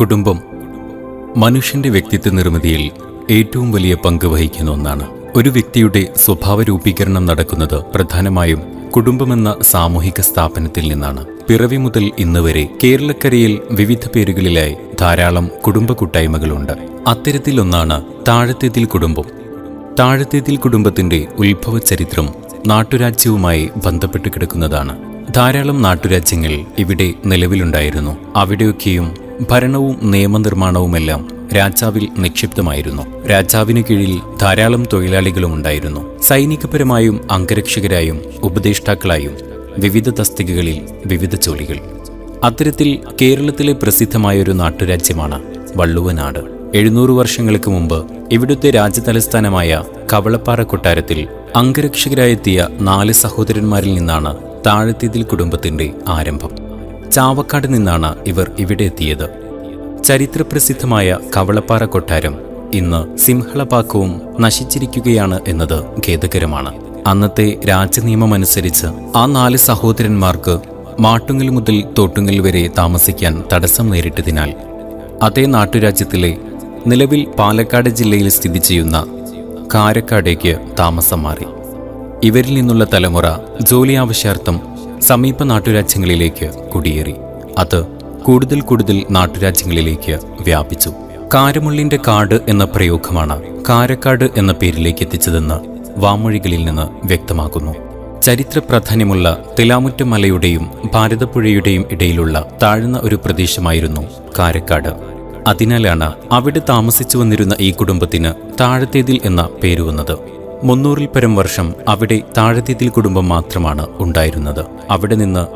കുടുംബം മനുഷ്യന്റെ വ്യക്തിത്വ നിർമ്മിതിയിൽ ഏറ്റവും വലിയ പങ്ക് വഹിക്കുന്ന ഒന്നാണ്. ഒരു വ്യക്തിയുടെ സ്വഭാവ രൂപീകരണം നടക്കുന്നത് പ്രധാനമായും കുടുംബമെന്ന സാമൂഹിക സ്ഥാപനത്തിൽ നിന്നാണ്. പിറവി മുതൽ ഇന്ന് വരെ കേരളക്കരയിൽ വിവിധ പേരുകളിലായി ധാരാളം കുടുംബ കൂട്ടായ്മകളുണ്ട്. അത്തരത്തിലൊന്നാണ് താഴത്തേതിൽ കുടുംബം. താഴത്തേതിൽ കുടുംബത്തിന്റെ ഉത്ഭവ ചരിത്രം നാട്ടുരാജ്യവുമായി ബന്ധപ്പെട്ട് കിടക്കുന്നതാണ്. ധാരാളം നാട്ടുരാജ്യങ്ങൾ ഇവിടെ നിലവിലുണ്ടായിരുന്നു. അവിടെയൊക്കെയും ഭരണവും നിയമനിർമ്മാണവുമെല്ലാം രാജാവിൽ നിക്ഷിപ്തമായിരുന്നു. രാജാവിന് കീഴിൽ ധാരാളം തൊഴിലാളികളും ഉണ്ടായിരുന്നു. സൈനികപരമായും അംഗരക്ഷകരായും ഉപദേഷ്ടാക്കളായും വിവിധ തസ്തികകളിൽ വിവിധ ജോലികൾ. അത്തരത്തിൽ കേരളത്തിലെ പ്രസിദ്ധമായൊരു നാട്ടുരാജ്യമാണ് വള്ളുവനാട്. എഴുന്നൂറ് വർഷങ്ങൾക്ക് മുമ്പ് ഇവിടുത്തെ രാജ്യതലസ്ഥാനമായ കവളപ്പാറ കൊട്ടാരത്തിൽ അംഗരക്ഷകരായെത്തിയ നാല് സഹോദരന്മാരിൽ നിന്നാണ് താഴെത്തിതിൽ കുടുംബത്തിന്റെ ആരംഭം. ചാവക്കാട് നിന്നാണ് ഇവർ ഇവിടെ എത്തിയത്. ചരിത്രപ്രസിദ്ധമായ കവളപ്പാറ കൊട്ടാരം ഇന്ന് സിംഹളപാക്കവും നശിച്ചിരിക്കുകയാണ് എന്നത് ഖേദകരമാണ്. അന്നത്തെ രാജനിയമമനുസരിച്ച് ആ നാല് സഹോദരന്മാർക്ക് മാട്ടുങ്ങൽ മുതൽ തോട്ടുങ്ങൽ വരെ താമസിക്കാൻ തടസ്സം നേരിട്ടതിനാൽ അതേ നാട്ടുരാജ്യത്തിലെ നിലവിൽ പാലക്കാട് ജില്ലയിൽ സ്ഥിതി ചെയ്യുന്ന കാരക്കാടേക്ക് താമസം മാറി. ഇവരിൽ നിന്നുള്ള തലമുറ ജോലി ആവശ്യാർത്ഥം സമീപ നാട്ടുരാജ്യങ്ങളിലേക്ക് കുടിയേറി. അത് കൂടുതൽ കൂടുതൽ നാട്ടുരാജ്യങ്ങളിലേക്ക് വ്യാപിച്ചു. കാരമുള്ളിന്റെ കാട് എന്ന പ്രയോഗമാണ് കാരക്കാട് എന്ന പേരിലേക്ക് എത്തിച്ചതെന്ന് വാമൊഴികളിൽ നിന്ന് വ്യക്തമാക്കുന്നു. ചരിത്ര പ്രാധാന്യമുള്ള തിലാമുറ്റ മലയുടെയും ഭാരതപ്പുഴയുടെയും ഇടയിലുള്ള താഴ്ന്ന ഒരു പ്രദേശമായിരുന്നു കാരക്കാട്. അതിനാലാണ് അവിടെ താമസിച്ചു വന്നിരുന്ന ഈ കുടുംബത്തിന് താഴത്തേതിൽ എന്ന പേര് വന്നത്. മുന്നൂറിൽ പരം വർഷം അവിടെ താഴത്തേതിൽ കുടുംബം മാത്രമാണ് ഉണ്ടായിരുന്നത്. അവിടെ നിന്ന്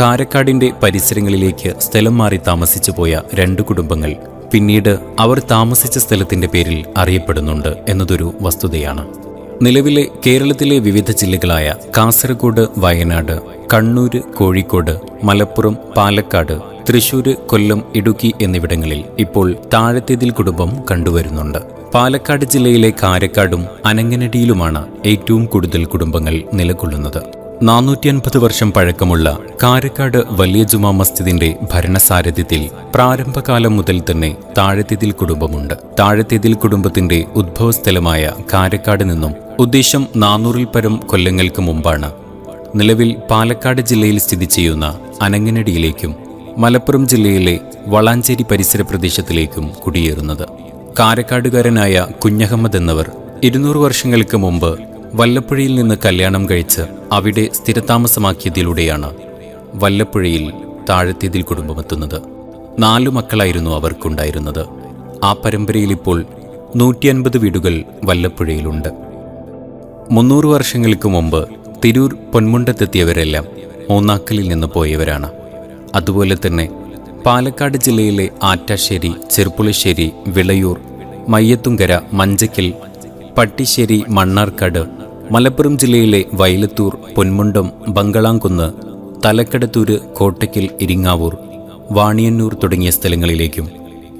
കാരക്കാടിന്റെ പരിസരങ്ങളിലേക്ക് സ്ഥലം മാറി താമസിച്ചു പോയ രണ്ട് കുടുംബങ്ങൾ പിന്നീട് അവർ താമസിച്ച സ്ഥലത്തിന്റെ പേരിൽ അറിയപ്പെടുന്നുണ്ട് എന്നതൊരു വസ്തുതയാണ്. നിലവിലെ കേരളത്തിലെ വിവിധ ജില്ലകളായ കാസർഗോഡ് വയനാട് കണ്ണൂര് കോഴിക്കോട് മലപ്പുറം പാലക്കാട് തൃശൂര് കൊല്ലം ഇടുക്കി എന്നിവിടങ്ങളിൽ ഇപ്പോൾ താഴത്തേതിൽ കുടുംബം കണ്ടുവരുന്നുണ്ട്. പാലക്കാട് ജില്ലയിലെ കാരക്കാടും അനങ്ങനടിയിലുമാണ് ഏറ്റവും കൂടുതൽ കുടുംബങ്ങൾ നിലകൊള്ളുന്നത്. നാനൂറ്റി അൻപത് വർഷം പഴക്കമുള്ള കാരക്കാട് വലിയ ജുമാ മസ്ജിദിന്റെ ഭരണസാരഥ്യത്തിൽ പ്രാരംഭകാലം മുതൽ തന്നെ താഴത്തേതിൽ കുടുംബമുണ്ട്. താഴത്തേതിൽ കുടുംബത്തിന്റെ ഉദ്ഭവസ്ഥലമായ കാരക്കാട് നിന്നും ഉദ്ദേശം നാനൂറിൽ പരം കൊല്ലങ്ങൾക്ക് മുമ്പാണ്. നിലവിൽ പാലക്കാട് ജില്ലയിൽ സ്ഥിതി ചെയ്യുന്ന അനങ്ങനടിയിലേക്കും മലപ്പുറം ജില്ലയിലെ വളാഞ്ചേരി പരിസര പ്രദേശത്തിലേക്കും കുടിയേറുന്നത്. കാരക്കാടുകാരനായ കുഞ്ഞഹമ്മദ് എന്നവർ ഇരുന്നൂറ് വർഷങ്ങൾക്ക് മുമ്പ് വല്ലപ്പുഴയിൽ നിന്ന് കല്യാണം കഴിച്ച് അവിടെ സ്ഥിരതാമസമാക്കിയതിലൂടെയാണ് വല്ലപ്പുഴയിൽ താഴത്തേതിൽ കുടുംബമെത്തുന്നത്. നാലു മക്കളായിരുന്നു അവർക്കുണ്ടായിരുന്നത്. ആ പരമ്പരയിൽ ഇപ്പോൾ നൂറ്റി അൻപത് വീടുകൾ വല്ലപ്പുഴയിലുണ്ട്. മുന്നൂറ് വർഷങ്ങൾക്ക് മുമ്പ് തിരൂർ പൊന്മുണ്ടത്തെത്തിയവരെല്ലാം മൂന്നാക്കലിൽ നിന്ന് പോയവരാണ്. അതുപോലെ തന്നെ പാലക്കാട് ജില്ലയിലെ ആറ്റാശ്ശേരി ചെർപ്പുളശ്ശേരി വിളയൂർ മയ്യത്തുങ്കര മഞ്ചക്കിൽ പട്ടിശ്ശേരി മണ്ണാർക്കാട് മലപ്പുറം ജില്ലയിലെ വയലത്തൂർ പൊന്മുണ്ടം ബംഗളാംകുന്ന് തലക്കടത്തൂര് കോട്ടയ്ക്കൽ ഇരിങ്ങാവൂർ വാണിയന്നൂർ തുടങ്ങിയ സ്ഥലങ്ങളിലേക്കും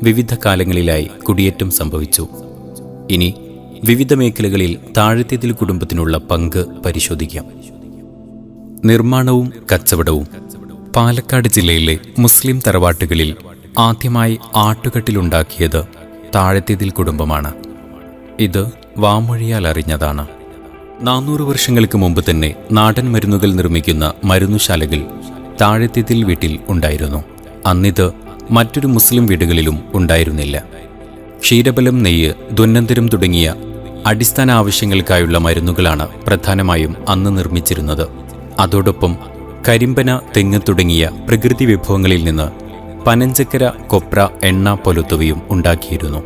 വിവിധ കാലങ്ങളിലായി കുടിയേറ്റം സംഭവിച്ചു. ഇനി വിവിധ മേഖലകളിൽ താഴത്തേതിൽ കുടുംബത്തിനുള്ള പങ്ക് പരിശോധിക്കാം. നിർമ്മാണവും കച്ചവടവും പാലക്കാട് ജില്ലയിലെ മുസ്ലിം തറവാട്ടുകളിൽ ആദ്യമായി ആട്ടുകട്ടിലുണ്ടാക്കിയത് താഴത്തേതിൽ കുടുംബമാണ്. ഇത് വാമൊഴിയാൽ അറിഞ്ഞതാണ്. നാനൂറ് വർഷങ്ങൾക്ക് മുമ്പ് തന്നെ നാടൻ മരുന്നുകൾ നിർമ്മിക്കുന്ന മരുന്നുശാലകൾ താഴത്തേതിൽ വീട്ടിൽ ഉണ്ടായിരുന്നു. അന്നിത് മറ്റൊരു മുസ്ലിം വീടുകളിലും ഉണ്ടായിരുന്നില്ല. ക്ഷീരബലം നെയ്യ് ദുന്നന്തരം തുടങ്ങിയ അടിസ്ഥാന ആവശ്യങ്ങൾക്കായുള്ള മരുന്നുകളാണ് പ്രധാനമായും അന്ന് നിർമ്മിച്ചിരുന്നത്. അതോടൊപ്പം കരിമ്പന തെങ്ങ് തുടങ്ങിയ പ്രകൃതി വിഭവങ്ങളിൽ നിന്ന് പനഞ്ചക്കര കൊപ്ര എണ്ണ പൊലുത്തവയും ഉണ്ടാക്കിയിരുന്നു.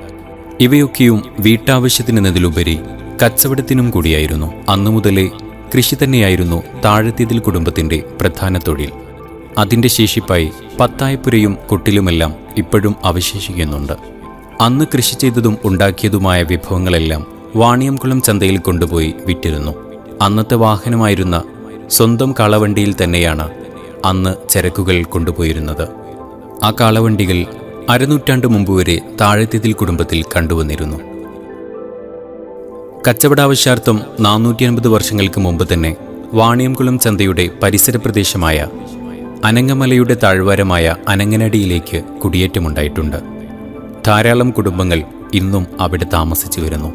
ഇവയൊക്കെയും വീട്ടാവശ്യത്തിനെന്നതിലുപരി കച്ചവടത്തിനും കൂടിയായിരുന്നു. അന്നു മുതലേ കൃഷി തന്നെയായിരുന്നു താഴെത്തിയതിൽ കുടുംബത്തിന്റെ പ്രധാന തൊഴിൽ. അതിന്റെ ശേഷിപ്പായി പത്തായപ്പുരയും കൊട്ടിലുമെല്ലാം ഇപ്പോഴും അവശേഷിക്കുന്നുണ്ട്. അന്ന് കൃഷി ചെയ്തതും ഉണ്ടാക്കിയതുമായ വിഭവങ്ങളെല്ലാം വാണിയംകുളം ചന്തയിൽ കൊണ്ടുപോയി വിറ്റിരുന്നു. അന്നത്തെ വാഹനമായിരുന്ന സ്വന്തം കാളവണ്ടിയിൽ തന്നെയാണ് അന്ന് ചരക്കുകൾ കൊണ്ടുപോയിരുന്നത്. ആ കാളവണ്ടികൾ അരനൂറ്റാണ്ട് മുമ്പ് വരെ താഴെത്തിതിൽ കുടുംബത്തിൽ കണ്ടുവന്നിരുന്നു. കച്ചവടാവശ്യാർത്ഥം നാനൂറ്റി അൻപത് വർഷങ്ങൾക്ക് മുമ്പ് തന്നെ വാണിയംകുളം ചന്തയുടെ പരിസര പ്രദേശമായ അനങ്ങമലയുടെ താഴ്വാരമായ അനങ്ങനടിയിലേക്ക് കുടിയേറ്റമുണ്ടായിട്ടുണ്ട്. ധാരാളം കുടുംബങ്ങൾ ഇന്നും അവിടെ താമസിച്ചു വരുന്നു.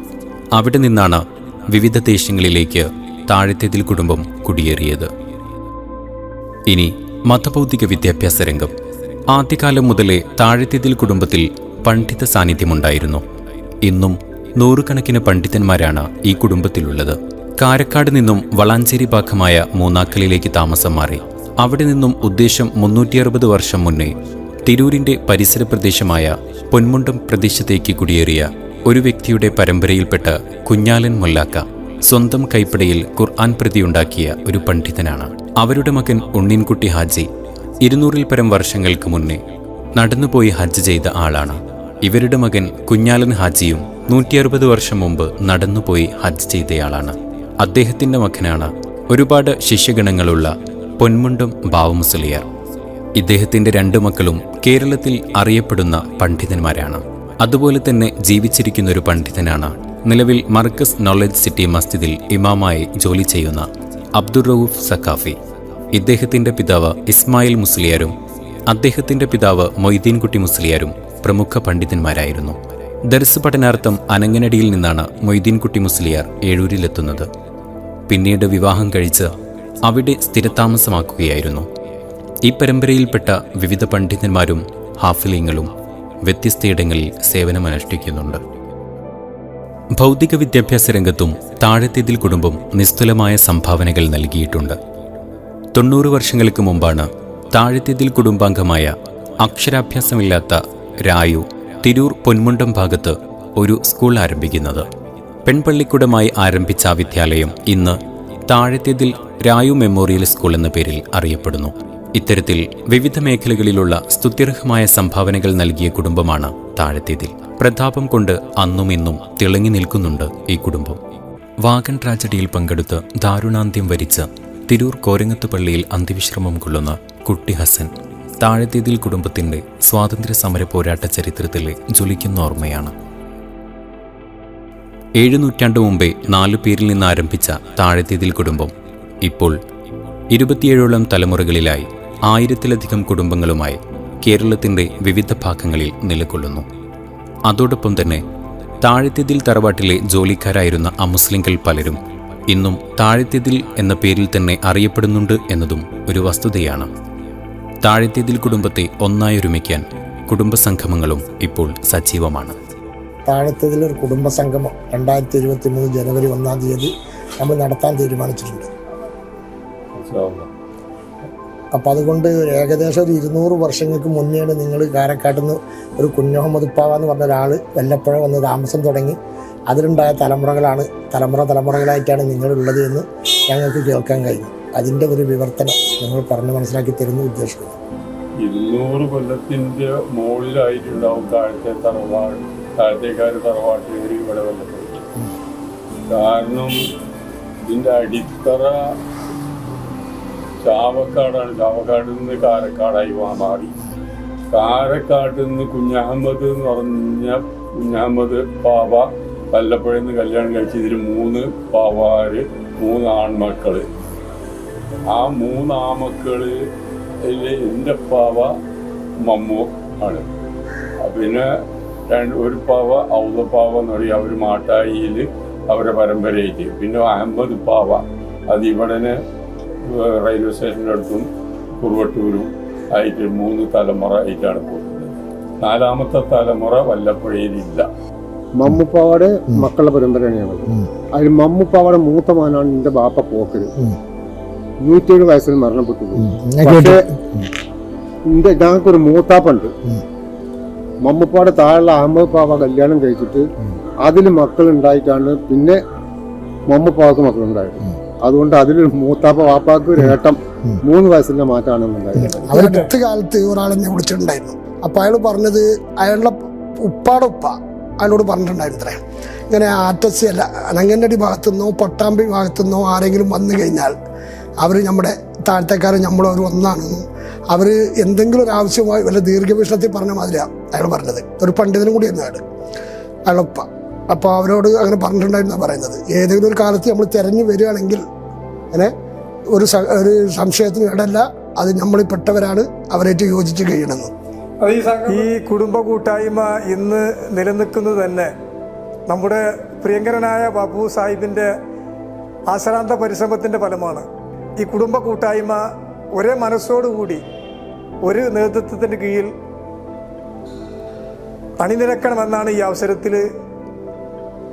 അവിടെ നിന്നാണ് വിവിധ ദേശങ്ങളിലേക്ക് താഴത്തേതിൽ കുടുംബം കുടിയേറിയത്. ഇനി മതബൗദ്ധിക വിദ്യാഭ്യാസ രംഗം. ആദ്യകാലം മുതലേ താഴത്തേതിൽ കുടുംബത്തിൽ പണ്ഡിത സാന്നിധ്യമുണ്ടായിരുന്നു. ഇന്നും നൂറുകണക്കിന് പണ്ഡിതന്മാരാണ് ഈ കുടുംബത്തിലുള്ളത്. കാരക്കാട് നിന്നും വളാഞ്ചേരി ഭാഗമായ മൂന്നാക്കലിലേക്ക് താമസം മാറി. അവിടെ നിന്നും ഉദ്ദേശം മുന്നൂറ്റി അറുപത് വർഷം മുന്നേ തിരൂരിന്റെ പരിസര പ്രദേശമായ പൊന്മുണ്ടം പ്രദേശത്തേക്ക് കുടിയേറിയ ഒരു വ്യക്തിയുടെ പരമ്പരയിൽപ്പെട്ട കുഞ്ഞാലൻ മൊല്ലാക്ക. സ്വന്തം കൈപ്പടയിൽ ഖുർആൻ പ്രതിയുണ്ടാക്കിയ ഒരു പണ്ഡിതനാണ്. അവരുടെ മകൻ ഉണ്ണിൻകുട്ടി ഹാജി ഇരുന്നൂറിൽ പരം വർഷങ്ങൾക്ക് മുന്നേ നടന്നുപോയി ഹജ്ജ് ചെയ്ത ആളാണ്. ഇവരുടെ മകൻ കുഞ്ഞാലൻ ഹാജിയും നൂറ്റി അറുപത് വർഷം മുമ്പ് നടന്നുപോയി ഹജ്ജ് ചെയ്തയാളാണ്. അദ്ദേഹത്തിന്റെ മകനാണ് ഒരുപാട് ശിഷ്യഗണങ്ങളുള്ള പൊന്മുണ്ടും ബാവമുസലിയാർ. ഇദ്ദേഹത്തിന്റെ രണ്ട് മക്കളും കേരളത്തിൽ അറിയപ്പെടുന്ന പണ്ഡിതന്മാരാണ്. അതുപോലെ തന്നെ ജീവിച്ചിരിക്കുന്ന ഒരു പണ്ഡിതനാണ്. നിലവിൽ മർക്കസ് നോളജ് സിറ്റി മസ്ജിദിൽ ഇമാമായി ജോലി ചെയ്യുന്ന അബ്ദുർ റൌഫ് സഖാഫി. ഇദ്ദേഹത്തിന്റെ പിതാവ് ഇസ്മായിൽ മുസ്ലിയാരും അദ്ദേഹത്തിന്റെ പിതാവ് മൊയ്തീൻകുട്ടി മുസ്ലിയാരും പ്രമുഖ പണ്ഡിതന്മാരായിരുന്നു. ദർസ് പഠനാർത്ഥം അനങ്ങനടിയിൽ നിന്നാണ് മൊയ്തീൻകുട്ടി മുസ്ലിയാർ ഏഴൂരിലെത്തുന്നത്. പിന്നീട് വിവാഹം കഴിച്ച് അവിടെ സ്ഥിരതാമസമാക്കുകയായിരുന്നു. ഈ പരമ്പരയിൽപ്പെട്ട വിവിധ പണ്ഡിതന്മാരും ഹാഫിലിങ്ങളും വ്യത്യസ്തയിടങ്ങളിൽ സേവനമനുഷ്ഠിക്കുന്നുണ്ട്. ഭൗതിക വിദ്യാഭ്യാസ രംഗത്തും താഴത്തേതിൽ കുടുംബം നിസ്തുലമായ സംഭാവനകൾ നൽകിയിട്ടുണ്ട്. തൊണ്ണൂറ് വർഷങ്ങൾക്ക് മുമ്പാണ് താഴത്തേതിൽ കുടുംബാംഗമായ അക്ഷരാഭ്യാസമില്ലാത്ത രായു തിരൂർ പൊന്മുണ്ടം ഭാഗത്ത് ഒരു സ്കൂൾ ആരംഭിക്കുന്നത്. പെൺപള്ളിക്കൂടമായി ആരംഭിച്ച ആ വിദ്യാലയം ഇന്ന് താഴത്തേതിൽ രായു മെമ്മോറിയൽ സ്കൂൾ എന്ന പേരിൽ അറിയപ്പെടുന്നു. ഇത്തരത്തിൽ വിവിധ മേഖലകളിലുള്ള സ്തുത്യർഹമായ സംഭാവനകൾ നൽകിയ കുടുംബമാണ് താഴത്തേതിൽ. പ്രതാപം കൊണ്ട് അന്നും ഇന്നും തിളങ്ങി നിൽക്കുന്നുണ്ട് ഈ കുടുംബം. വാഗൺ ട്രാജഡിയിൽ പങ്കെടുത്ത് ദാരുണാന്ത്യം വരിച്ച് തിരൂർ കോരങ്ങത്ത് പള്ളിയിൽ അന്ത്യവിശ്രമം കൊള്ളുന്ന കുട്ടി ഹസൻ താഴത്തേതിൽ കുടുംബത്തിന്റെ സ്വാതന്ത്ര്യ സമര പോരാട്ട ചരിത്രത്തിലെ ജ്വലിക്കുന്ന ഓർമ്മയാണ്. ഏഴ് നൂറ്റാണ്ട് മുമ്പേ നാലു പേരിൽ നിന്ന് ആരംഭിച്ച താഴത്തേതിൽ കുടുംബം ഇപ്പോൾ ഇരുപത്തിയേഴോളം തലമുറകളിലായി ആയിരത്തിലധികം കുടുംബങ്ങളുമായി കേരളത്തിന്റെ വിവിധ ഭാഗങ്ങളിൽ നിലകൊള്ളുന്നു. അതോടൊപ്പം തന്നെ താഴത്തേതിൽ തറവാട്ടിലെ ജോലിക്കാരായിരുന്ന അമുസ്ലിങ്ങൾ പലരും ഇന്നും താഴത്തേതിൽ എന്ന പേരിൽ തന്നെ അറിയപ്പെടുന്നുണ്ട് എന്നതും ഒരു വസ്തുതയാണ്. താഴത്തേതിൽ കുടുംബത്തെ ഒന്നായി ഒരുമിക്കാൻ കുടുംബസംഗമങ്ങളും ഇപ്പോൾ സജീവമാണ്. താഴത്തതിൽ ഒരു കുടുംബ സംഗമം രണ്ടായിരത്തി ഇരുപത്തി മൂന്ന് ജനുവരി ഒന്നാം തീയതി നമ്മൾ നടത്താൻ തീരുമാനിച്ചിട്ടുണ്ട്. അപ്പം അതുകൊണ്ട് ഏകദേശം ഒരു ഇരുന്നൂറ് വർഷങ്ങൾക്ക് മുന്നെയാണ് നിങ്ങൾ കാരക്കാട്ടിൽ നിന്ന് ഒരു കുഞ്ഞഹമ്മദ് ഉപ്പാവ എന്ന് പറഞ്ഞ ഒരാൾ വല്ലപ്പുഴ വന്ന് താമസം തുടങ്ങി. അതിലുണ്ടായ തലമുറകളാണ് തലമുറ തലമുറകളായിട്ടാണ് നിങ്ങളുള്ളത് എന്ന് ഞങ്ങൾക്ക് കേൾക്കാൻ കഴിഞ്ഞു. അതിന്റെ ഒരു വിവർത്തനം നിങ്ങൾ പറഞ്ഞ് മനസ്സിലാക്കി തരുന്നു ഉദ്ദേശിക്കുന്നു. ഇരുന്നൂറ് കൊല്ലത്തിന്റെ മുകളിലായിട്ടുണ്ടാവും താഴത്തെ തറവാട് താഴത്തേക്കാർ തറവാട്ടുകാർ ഇവിടെ വല്ലപ്പോഴും കാരണം ഇതിന്റെ അടിത്തറ ചാവക്കാടാണ്. ചാവക്കാട് നിന്ന് കാരക്കാടായി മാറി. കാരക്കാട്ട് നിന്ന് കുഞ്ഞഹമ്മദ് എന്ന് പറഞ്ഞ കുഞ്ഞഹമ്മദ് പാവ വല്ലപ്പുഴയിൽ നിന്ന് കല്യാണം കഴിച്ച് ഇതിൽ മൂന്ന് പാവാര് മൂന്ന് ആൺമക്കൾ. ആ മൂന്ന് ആമക്കൾ എന്റെ പാവ മമ്മു ആണ്. പിന്നെ രണ്ട് ഒരു പാവ ഔദപ്പാവ എന്ന് പറയും. അവർ മാട്ടായിയിൽ അവരെ പരമ്പരയായിട്ട്. പിന്നെ അഹമ്മദ് പാവ. അത് ഇവിടെ റെയിൽവേ സ്റ്റേഷന്റെ അടുത്തും കുറുവട്ടൂരും ആയിട്ട് മൂന്ന് തലമുറ ആയിട്ടാണ് പോകുന്നത്. നാലാമത്തെ തലമുറ വല്ലപ്പുഴയിലില്ല. മമ്മുപ്പാവയുടെ മക്കളുടെ പരമ്പരയാണ് അതിൽ മമ്മുപ്പാവയുടെ മൂത്ത മകനാണ് എന്റെ ബാപ്പ പോക്കര്. നൂറ്റിയേഴ് വയസ്സിൽ മരണപ്പെട്ടു പക്ഷേ എന്റെ ഞങ്ങൾക്കൊരു മൂത്താപ്പുണ്ട്. മമ്മുപ്പാടെ താഴെയുള്ള അഹമ്മദ് പാവ കല്യാണം കഴിച്ചിട്ട് അതിൽ മക്കളുണ്ടായിട്ടാണ് പിന്നെ മമ്മുപ്പാവക്ക് മക്കളുണ്ടായത്. അതുകൊണ്ട് അതിൽ മൂത്താപ്പ വാപ്പാക്ക് ഒരു ഏട്ടം. മൂന്ന് വയസ്സിന്റെ മാറ്റാണെന്നുണ്ടായിരുന്നു ഉണ്ടായത്. അടുത്ത കാലത്ത് ഞാൻ വിളിച്ചിട്ടുണ്ടായിരുന്നു. അപ്പൊ അയാൾ പറഞ്ഞത് അയാളുടെ ഉപ്പാടെ ഉപ്പ അയാളോട് പറഞ്ഞിട്ടുണ്ടായിരുന്നു ഇത്രേ ഇങ്ങനെ ആറ്റസ് അല്ല അനങ്ങനടി ഭാഗത്തുനിന്നോ പട്ടാമ്പി ഭാഗത്തുനിന്നോ ആരെങ്കിലും വന്നു കഴിഞ്ഞാൽ അവർ നമ്മുടെ താഴത്തേക്കാരൻ നമ്മളൊരു ഒന്നാണെന്നും അവർ എന്തെങ്കിലും ഒരു ആവശ്യമായി വല്ല ദീർഘവീക്ഷണത്തിൽ പറഞ്ഞ മാതിരിയാണ് അയാൾ പറഞ്ഞത്. ഒരു പണ്ഡിതനും കൂടിയായിരുന്നു അയാൾ അയാളുപ്പ അപ്പോൾ അവരോട് അങ്ങനെ പറഞ്ഞിട്ടുണ്ടായിരുന്നാണ് പറയുന്നത്. ഏതെങ്കിലും ഒരു കാലത്ത് നമ്മൾ തിരഞ്ഞു വരികയാണെങ്കിൽ അങ്ങനെ ഒരു ഒരു സംശയത്തിന് ഇടല്ല അത് നമ്മൾ പെട്ടവരാണ് അവരായിട്ട് യോജിച്ച് കഴിയണമെന്ന്. ഈ കുടുംബ കൂട്ടായ്മ ഇന്ന് നിലനിൽക്കുന്നത് തന്നെ നമ്മുടെ പ്രിയങ്കരനായ ബാബു സാഹിബിന്റെ ആശ്രാന്ത പരിശ്രമത്തിന്റെ ഫലമാണ്. ഈ കുടുംബ കൂട്ടായ്മ ഒരേ മനസ്സോടുകൂടി ഒരു നേതൃത്വത്തിന്റെ കീഴിൽ അണിനിരക്കണമെന്നാണ് ഈ അവസരത്തിൽ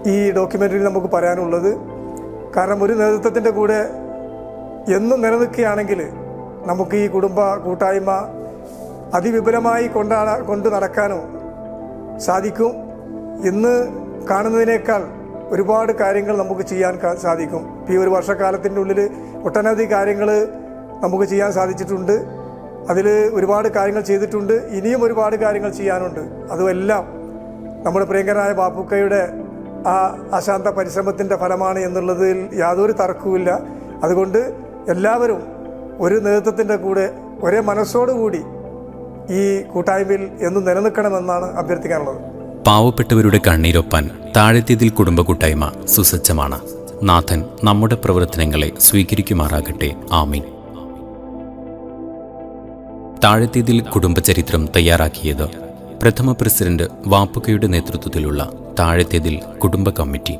ഈ ഡോക്യുമെന്ററിയിൽ നമുക്ക് പറയാനുള്ളത്. കാരണം ഒരു നേതൃത്വത്തിന്റെ കൂടെ എന്നും നിലനിൽക്കുകയാണെങ്കിൽ നമുക്ക് ഈ കുടുംബ കൂട്ടായ്മ അതിവിപുലമായി കൊണ്ടാ കൊണ്ട് നടക്കാനും സാധിക്കും. ഇന്ന് കാണുന്നതിനേക്കാൾ ഒരുപാട് കാര്യങ്ങൾ നമുക്ക് ചെയ്യാൻ സാധിക്കും. ഈ ഒരു വർഷക്കാലത്തിന്റെ ഉള്ളിൽ ഒട്ടനവധി കാര്യങ്ങൾ നമുക്ക് ചെയ്യാൻ സാധിച്ചിട്ടുണ്ട്. അതിൽ ഒരുപാട് കാര്യങ്ങൾ ചെയ്തിട്ടുണ്ട്. ഇനിയും ഒരുപാട് കാര്യങ്ങൾ ചെയ്യാനുണ്ട്. അതുമെല്ലാം നമ്മുടെ പ്രിയങ്കരനായ ബാപ്പുക്കയുടെ ആ അശാന്ത പരിശ്രമത്തിന്റെ ഫലമാണ് എന്നുള്ളതിൽ യാതൊരു തർക്കവുമില്ല. അതുകൊണ്ട് എല്ലാവരും ഒരു നേതൃത്വത്തിന്റെ കൂടെ ഒരേ മനസ്സോടുകൂടി ഈ കൂട്ടായ്മയിൽ എന്നും നിലനിൽക്കണമെന്നാണ് അഭ്യർത്ഥിക്കാനുള്ളത്. പാവപ്പെട്ടവരുടെ കണ്ണീരൊപ്പാൻ താഴെത്തിയതിൽ കുടുംബ കൂട്ടായ്മ സുസജ്ജമാണ്. നാഥൻ നമ്മുടെ പ്രവർത്തനങ്ങളെ സ്വീകരിക്കുമാറാകട്ടെ. ആമീൻ. താഴെത്തിയതിൽ കുടുംബചരിത്രം തയ്യാറാക്കിയത് പ്രഥമ പ്രസിഡന്റ് വാപ്പുകയുടെ നേതൃത്വത്തിലുള്ള താഴെത്തിയതിൽ കുടുംബ കമ്മിറ്റി.